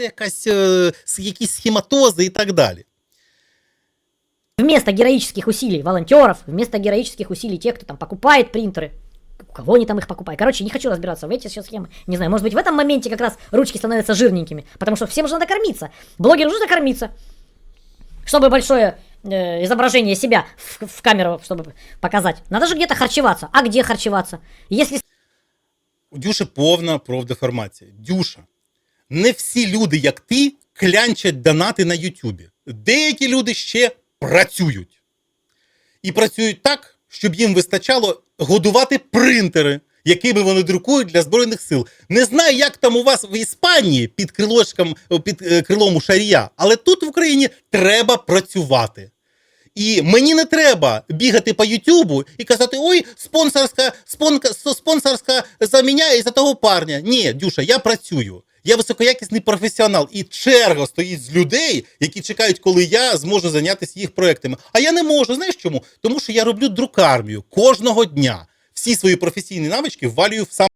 це якась, е, с- якісь схематози і так далі. Вместо героических усилий волонтеров, вместо героических усилий тех, кто там покупает принтеры, у кого они там их покупают. Короче, не хочу разбираться в эти все схемы. Не знаю, может быть, в этом моменте как раз ручки становятся жирненькими, потому что всем же надо кормиться. Блогеру нужно кормиться. Чтобы большое э, изображение себя в, в камеру, чтобы показать. Надо же где-то харчеваться. А где харчеваться? Если У Дюши повна профдеформація. Дюша, не всі люди, як ти, клянчать донати на Ютубі. Деякі люди ще працюють. І працюють так, щоб їм вистачало годувати принтери, якими вони друкують для Збройних сил. Не знаю, як там у вас в Іспанії під крилочком, під е, крилом Шарія, але тут в Україні треба працювати. І мені не треба бігати по Ютубу і казати: ой, спонсорська, спонка, спонсорська за мене і за того парня. Ні, Дюша, я працюю. Я високоякісний професіонал, і черга стоїть з людей, які чекають, коли я зможу зайнятися їх проектами. А я не можу. Знаєш чому? Тому що я роблю друкармію кожного дня. Всі свої професійні навички ввалюю в сам.